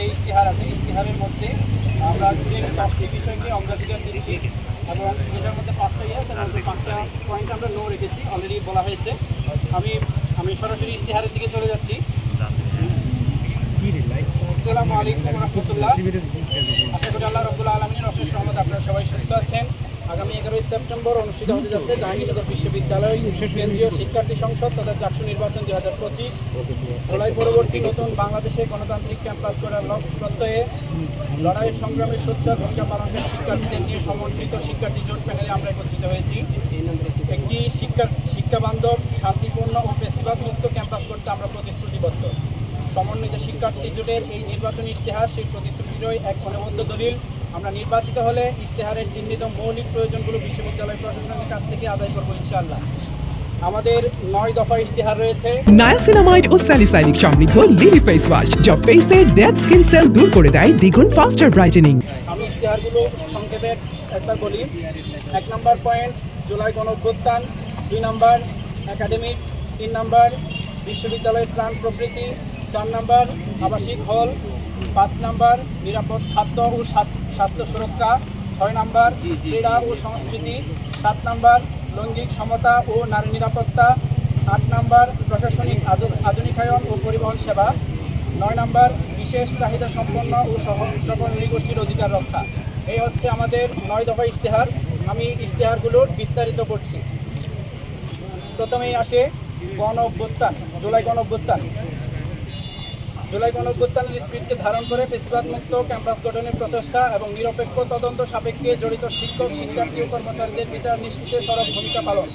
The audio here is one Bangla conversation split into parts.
যে ইশতেহার আছে, ইশতেহারের মধ্যে আমরা যে দশটি বিষয়কে অগ্রাধিকার দিচ্ছি এবং যেটার মধ্যে পাঁচটা ইয়ে আছে মধ্যে পাঁচটা পয়েন্ট আমরা নো রেখেছি অলরেডি বলা হয়েছে। আমি আমি সরাসরি ইশতেহারের দিকে চলে যাচ্ছি। আসসালামু আলাইকুম রহমতুল্লাহ। আশা করি আল্লাহ রবুল্লা আলমিনের অশেষ রহমত আপনারা সবাই সুস্থ আছেন। আগামী এগারোই সেপ্টেম্বর অনুষ্ঠিত হতে যাচ্ছে জাহাঙ্গীরনগর বিশ্ববিদ্যালয়, কেন্দ্রীয় শিক্ষার্থী সংসদ তথা চাকসু নির্বাচন দুই হাজার পঁচিশ। জুলাই পরবর্তী নতুন বাংলাদেশে গণতান্ত্রিক ক্যাম্পাস করার লক্ষ্য প্রত্যয়ে লড়াইয়ের সংগ্রামে সোচ্চার ভূমিকা পালনকারী শিক্ষার্থীদের নিয়ে সমন্বিত শিক্ষার্থী জোট প্যানেলে আমরা একত্রিত হয়েছি। একটি শিক্ষা শিক্ষা বান্ধব, শান্তিপূর্ণ ও পেশিবাদ মুক্ত ক্যাম্পাস করতে আমরা প্রতিশ্রুতিবদ্ধ। সমন্বিত শিক্ষার্থী জোটের এই নির্বাচনী ইশতেহার সেই প্রতিশ্রুতিরই এক অনবদ্য দলিল। আমরা নির্বাচিত হলে ইশতেহারের চিহ্নিত মৌলিক প্রয়োজনগুলো বিশ্ববিদ্যালয় প্রশাসনের কাছ থেকে আদায় করব ইনশাআল্লাহ। আমাদের নয় দফা ইশতেহার রয়েছে। নায়াসিনামাইড ও স্যালিসাইনিক সমৃদ্ধ লিলি ফেস ওয়াশ যা ফেসের ডেড স্কিন সেল দূর করে দেয় দ্বিগুণ ফাস্টার ব্রাইটেনিং আমি ইশতেহারগুলো সংক্ষেপে একবার বলি। এক নম্বর পয়েন্ট জুলাই গণঅভ্যুত্থান দুই নম্বর একাডেমিক। তিন নম্বর বিশ্ববিদ্যালয়ের প্রাণ প্রকৃতি। চার নম্বর আবাসিক হল। পাঁচ নম্বর নিরাপদ খাদ্য ও স্বাদ- স্বাস্থ্য সুরক্ষা, ছয় নম্বর ক্রীড়া ও সংস্কৃতি, সাত নম্বর লৈঙ্গিক সমতা ও নারী নিরাপত্তা, আট নম্বর প্রশাসনিক আধু- আধুনিকায়ন ও পরিবহন সেবা, নয় নম্বর বিশেষ চাহিদা সম্পন্ন ও সকল নৃগোষ্ঠীর অধিকার রক্ষা। এই হচ্ছে আমাদের নয় দফা ইশতেহার। আমি ইশতেহারগুলোর বিস্তারিত করছি। প্রথমেই আসে গণ অভ্যুত্থান, জুলাই গণ অভ্যুত্থান। জুলাই গণ অভ্যুত্থানের স্পিডকে ধারণ করে পেশিবাদ মুক্ত ক্যাম্পাস গঠনের প্রচেষ্টা এবং নিরপেক্ষ তদন্ত সাপেক্ষে জড়িত শিক্ষক, শিক্ষার্থী ও কর্মচারীদের বিচার নিশ্চিতে সড়ক ভূমিকা পালন।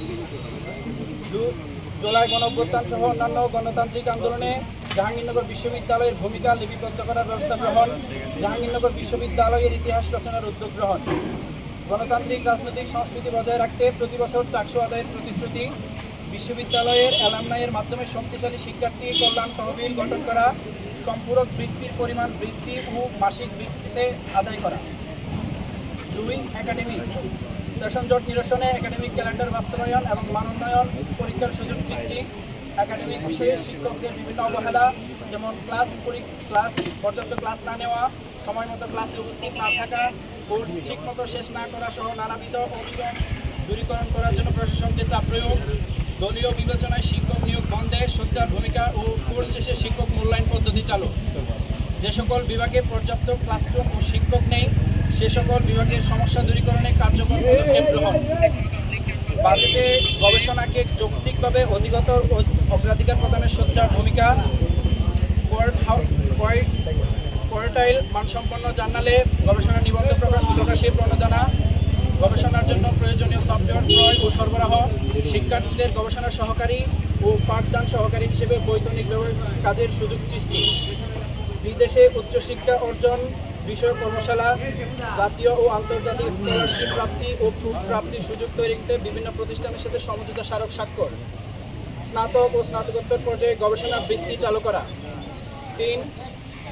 জুলাই গণঅভ্যুত্থান সহ অন্যান্য গণতান্ত্রিক আন্দোলনে জাহাঙ্গীরনগর বিশ্ববিদ্যালয়ের ভূমিকা লিপিবদ্ধ করার ব্যবস্থা গ্রহণ, জাহাঙ্গীরনগর বিশ্ববিদ্যালয়ের ইতিহাস রচনার উদ্যোগ গ্রহণ। গণতান্ত্রিক, রাজনৈতিক সংস্কৃতি বজায় রাখতে প্রতি বছর চাকসু আদায়ের প্রতিশ্রুতি। বিশ্ববিদ্যালয়ের অ্যালামনাইয়ের মাধ্যমে শক্তিশালী শিক্ষার্থী কল্যাণ তহবিল গঠন করা সম্পূরক বৃত্তির পরিমাণ বৃদ্ধি ও মাসিক বৃত্তিতে আদায় করা। ডুইং একাডেমি সেশন জট নিরসনে একাডেমিক ক্যালেন্ডার বাস্তবায়ন এবং মানোন্নয়ন পরীক্ষার সুযোগ সৃষ্টি। একাডেমিক বিষয়ে শিক্ষকদের বিভিন্ন অবহেলা, যেমন ক্লাস ক্লাস পর্যাপ্ত ক্লাস না নেওয়া, সময় মতো ক্লাসে উপস্থিত না থাকা কোর্স ঠিকমতো শেষ না করা সহ নানাবিধ অভিযোগ দূরীকরণ করার জন্য প্রশাসনকে চাপ প্রয়োগ। দলীয় বিবেচনায় শিক্ষক নিয়োগ বন্ধে সোচ্চার ভূমিকা ও কোর্স শেষে শিক্ষক মূল্যায়ন পদ্ধতি চালু। যে সকল বিভাগে পর্যাপ্ত ক্লাসরুম ও শিক্ষক নেই, সে সকল বিভাগের সমস্যা দূরীকরণে কার্যকর পদক্ষেপ গ্রহণ। বাজেটে গবেষণাকে যৌক্তিকভাবে অধিকতর অ- অগ্রাধিকার প্রদানের সোচ্চার ভূমিকা কোয়ার্টাইল মানসম্পন্ন জার্নালে গবেষণা নিবন্ধ প্রকাশ প্রকাশে প্রণোদনা সফটওয়্যার ক্রয় ও সরবরাহ, শিক্ষার্থীদের গবেষণা সহকারী ও পাঠদান সহকারী হিসেবে বৈতনিক কাজের সুযোগ সৃষ্টি। বিদেশে উচ্চশিক্ষা অর্জন, বিষয়ক কর্মশালা, জাতীয় ও আন্তর্জাতিক স্কলারশিপ প্রাপ্তি ও প্রাপ্তির সুযোগ তৈরিতে বিভিন্ন প্রতিষ্ঠানের সাথে সমঝোতা স্মারক স্বাক্ষর। স্নাতক ও স্নাতকোত্তর পর্যায়ে গবেষণা বৃত্তি চালু করা। তিন,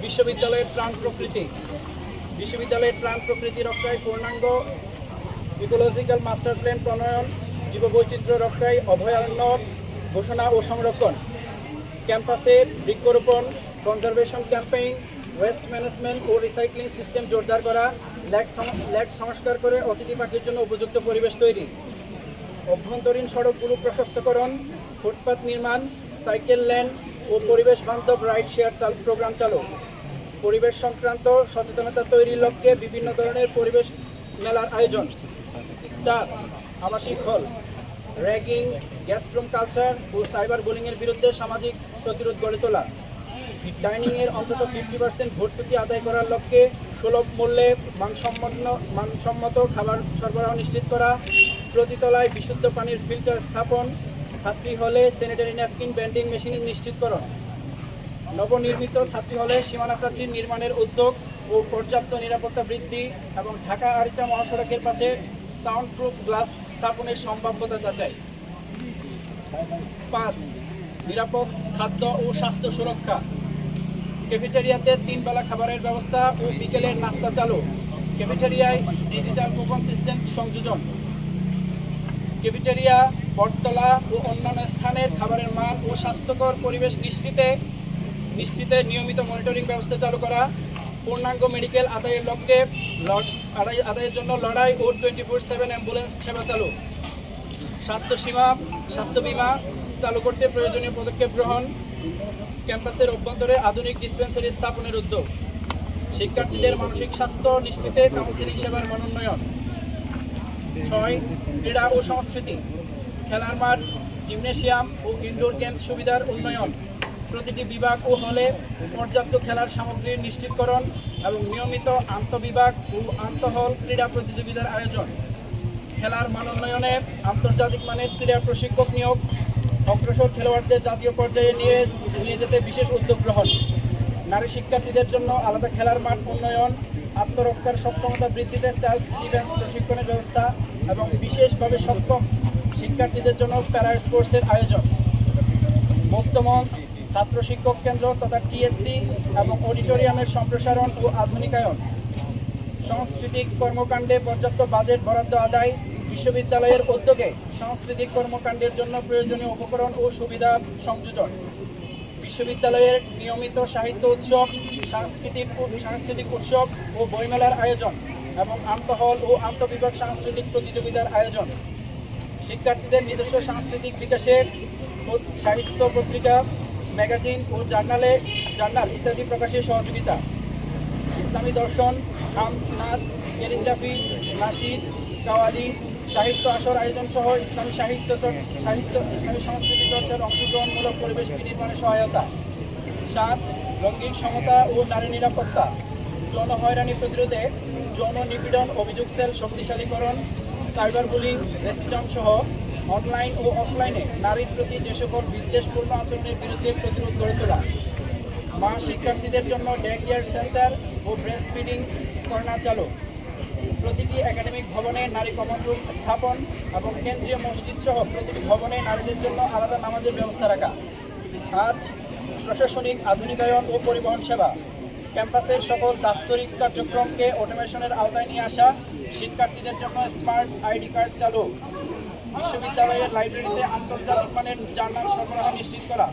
বিশ্ববিদ্যালয়ের প্রাণ প্রকৃতি। বিশ্ববিদ্যালয়ের প্রাণ প্রকৃতি রক্ষায় পূর্ণাঙ্গ ইকোলজিক্যাল মাস্টার প্ল্যান প্রণয়ন, জীববৈচিত্র্য রক্ষায় অভয়ারণ্য ঘোষণা ও সংরক্ষণ। ক্যাম্পাসে বৃক্ষরোপণ, কনজারভেশন ক্যাম্পেইন, ওয়েস্ট ম্যানেজমেন্ট ও রিসাইক্লিং সিস্টেম জোরদার করা ল্যাক সংস্কার করে অতিথি পাখির জন্য উপযুক্ত পরিবেশ তৈরি। অভ্যন্তরীণ সড়কগুলো প্রশস্তকরণ, ফুটপাত নির্মাণ, সাইকেল লেন ও পরিবেশ বান্ধব রাইড শেয়ার চাল, প্রোগ্রাম চালু। পরিবেশ সংক্রান্ত সচেতনতা তৈরির লক্ষ্যে বিভিন্ন ধরনের পরিবেশ মেলার আয়োজন। চার আবাসিক হল র্যাগিং গ্যাস্ট্রুম কালচার ও সাইবার বোলিংয়ের বিরুদ্ধে সামাজিক প্রতিরোধ গড়ে তোলা। ডাইনিংয়ের অন্তত ফিফটি পার্সেন্ট ভর্তুকি আদায় করার লক্ষ্যে সুলভ মূল্যে মানসম্মত মানসম্মত খাবার সরবরাহ নিশ্চিত করা, প্রতিতলায় বিশুদ্ধ পানির ফিল্টার স্থাপন, ছাত্রী হলে স্যানিটারি ন্যাপকিন ব্যান্ডিং মেশিন নিশ্চিতকরণ। নবনির্মিত ছাত্রী হলে সীমানা প্রাচীর নির্মাণের উদ্যোগ ও পর্যাপ্ত নিরাপত্তা বৃদ্ধি এবং ঢাকা আরিচা মহাসড়কের পাশে সাউন্ড প্রুফ গ্লাস স্থাপনের সম্ভাব্যতা যাচাই। পাঁচ, নিরাপদ খাদ্য ও স্বাস্থ্য সুরক্ষা। ক্যাফেটেরিয়াতে তিন বেলা খাবারের ব্যবস্থা ও বিকেলের নাস্তা চালু। ক্যাফেটেরিয়ায় ডিজিটাল কুপন সিস্টেম সংযোজন। ক্যাফেটেরিয়া, বটতলা ও অন্যান্য স্থানের খাবারের মান ও স্বাস্থ্যকর পরিবেশ নিশ্চিতে নিশ্চিতে নিয়মিত মনিটরিং ব্যবস্থা চালু করা। পূর্ণাঙ্গ মেডিকেল আদায়ের লক্ষ্যে আদায়- আদায়ের জন্য লড়াই ও টোয়েন্টি ফোর সেভেন অ্যাম্বুলেন্স সেবা চালু। স্বাস্থ্য সীমা, স্বাস্থ্য বীমা চালু করতে প্রয়োজনীয় পদক্ষেপ গ্রহণ, ক্যাম্পাসের অভ্যন্তরে আধুনিক ডিসপেন্সারি স্থাপনের উদ্যোগ। শিক্ষার্থীদের মানসিক স্বাস্থ্য নিশ্চিতে কাউন্সিলিং সেবার মনোন্নয়ন ছয়, ক্রীড়া ও সংস্কৃতি, খেলার মাঠ জিমনেশিয়াম ও ইনডোর গেমস সুবিধার উন্নয়ন। প্রতিটি বিভাগ ও হলে পর্যাপ্ত খেলার সামগ্রী নিশ্চিতকরণ এবং নিয়মিত আন্তঃবিভাগ ও আন্তঃহল ক্রীড়া প্রতিযোগিতার আয়োজন। খেলার মানোন্নয়নে আন্তর্জাতিক মানের ক্রীড়া প্রশিক্ষক নিয়োগ, অগ্রসর খেলোয়াড়দের জাতীয় পর্যায়ে নিয়ে নিয়ে যেতে বিশেষ উদ্যোগ গ্রহণ। নারী শিক্ষার্থীদের জন্য আলাদা খেলার মাঠ উন্নয়ন, আত্মরক্ষার সক্ষমতা বৃদ্ধিতে সেলফ ডিফেন্স প্রশিক্ষণের ব্যবস্থা এবং বিশেষভাবে সক্ষম শিক্ষার্থীদের জন্য প্যারা স্পোর্টসের আয়োজন। মুক্ত মঞ্চ ছাত্র শিক্ষক কেন্দ্র তথা টিএসসি এবং অডিটোরিয়ামের সম্প্রসারণ ও আধুনিকায়ন। সাংস্কৃতিক কর্মকাণ্ডে পর্যাপ্ত বাজেট বরাদ্দ আদায় বিশ্ববিদ্যালয়ের উদ্যোগে সাংস্কৃতিক কর্মকাণ্ডের জন্য প্রয়োজনীয় উপকরণ ও সুবিধা সংযোজন। বিশ্ববিদ্যালয়ের নিয়মিত সাহিত্য উৎসব, সাংস্কৃতিক সাংস্কৃতিক উৎসব ও বইমেলার আয়োজন এবং আন্তঃহল ও আন্তঃবিভাগ সাংস্কৃতিক প্রতিযোগিতার আয়োজন। শিক্ষার্থীদের নিজস্ব সাংস্কৃতিক বিকাশের সাহিত্য পত্রিকা ম্যাগাজিন ও জার্নালে জার্নাল ইত্যাদি প্রকাশে সহযোগিতা। ইসলামী দর্শন, খামনাথ, ক্যালিগ্রাফি নাসিদ কাওয়ালি, সাহিত্য আসর আয়োজন সহ ইসলামী সাহিত্য সাহিত্য, ইসলামী সংস্কৃতি চর্চার অংশগ্রহণমূলক পরিবেশ বিনির্মাণে সহায়তা। সাত রঙ্গিন সমতা ও নারী নিরাপত্তা। যৌন হয়রানি প্রতিরোধে যৌন নিপীড়ন অভিযোগ সেল শক্তিশালীকরণ, সাইবার বুলিং রেসিডন সহ অনলাইন ও অফলাইনে নারীর প্রতি যে সকল বিদ্বেষপূর্ণ আচরণের বিরুদ্ধে প্রতিরোধ গড়ে তোলা। মা শিক্ষার্থীদের জন্য ডে সেন্টার ও ব্রেস্ট ফিডিং কর্নার চালু। প্রতিটি একাডেমিক ভবনে নারী কমন রুম স্থাপন এবং কেন্দ্রীয় মসজিদ সহ প্রতিটি ভবনে নারীদের জন্য আলাদা নামাজের ব্যবস্থা রাখা। আজ প্রশাসনিক আধুনিকায়ন ও পরিবহন সেবা। ক্যাম্পাসের সকল দাপ্তরিক কার্যক্রমকে অটোমেশনের আওতায় নিয়ে আসা শিক্ষার্থীদের জন্য স্মার্ট আইডি কার্ড চালু। বিশ্ববিদ্যালয়ের লাইব্রেরিতে আন্তর্জাতিক মানের জার্নাল সরবরাহ নিশ্চিত করা,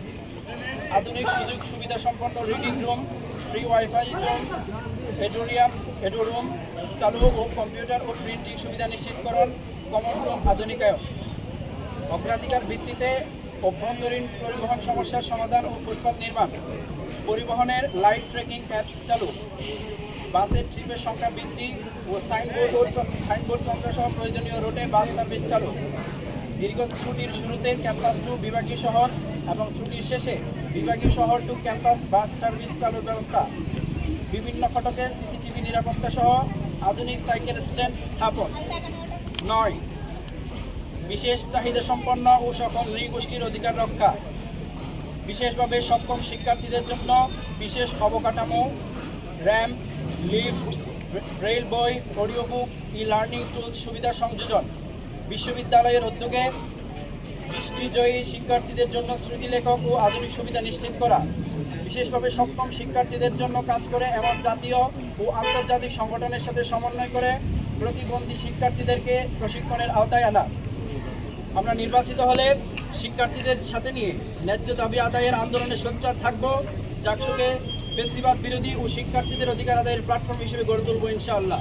আধুনিক সুযোগ সুবিধা সম্পন্ন reading room free wifi zone auditorium ado room চালু ও কম্পিউটার ও প্রিন্টিং সুবিধা নিশ্চিতকরণ কমন রুম আধুনিকায়ন। অগ্রাধিকার ভিত্তিতে অভ্যন্তরীণ পরিবহন সমস্যার সমাধান ও ফুটপাত নির্মাণ, পরিবহনের লাইট ট্রেকিং অ্যাপস চালু, বাসের ট্রিপের সংখ্যা বৃদ্ধি ও সাইনবোর্ড সাইনবোর্ড সহ প্রয়োজনীয় রোডে বাস সার্ভিস চালু। দীর্ঘ ছুটির শুরুতে ক্যাম্পাস টু বিভাগীয় শহর এবং ছুটির শেষে বিভাগীয় শহর টু ক্যাম্পাস বাস সার্ভিস চালুর ব্যবস্থা। বিভিন্ন ফটকে সিসিটিভি নিরাপত্তা সহ আধুনিক সাইকেল স্ট্যান্ড স্থাপন। নয়, বিশেষ চাহিদা সম্পন্ন ও সকল নৃগোষ্ঠীর অধিকার রক্ষা। বিশেষভাবে সক্ষম শিক্ষার্থীদের জন্য বিশেষ অবকাঠামো, র্যাম্প, লিফট রেল বই audio book e learning tools সুবিধা সংযোজন। বিশ্ববিদ্যালয়ের উদ্যোগে দৃষ্টিজয়ী শিক্ষার্থীদের জন্য শ্রুতিলেখক ও আধুনিক সুবিধা নিশ্চিত করা। বিশেষভাবে সক্ষম শিক্ষার্থীদের জন্য কাজ করে এমন জাতীয় ও আন্তর্জাতিক সংগঠনের সাথে সমন্বয় করে প্রতিবন্ধী শিক্ষার্থীদেরকে প্রশিক্ষণের আওতায় আনা। আমরা নির্বাচিত হলে শিক্ষার্থীদের সাথে নিয়ে ন্যায্য দাবি আদায়ের আন্দোলনে সোচ্চার থাকব। চাকসুকে বেশিবাদ বিরোধী ও শিক্ষার্থীদের অধিকার আদায়ের প্ল্যাটফর্ম হিসেবে গড়ে তুলব ইনশাআল্লাহ।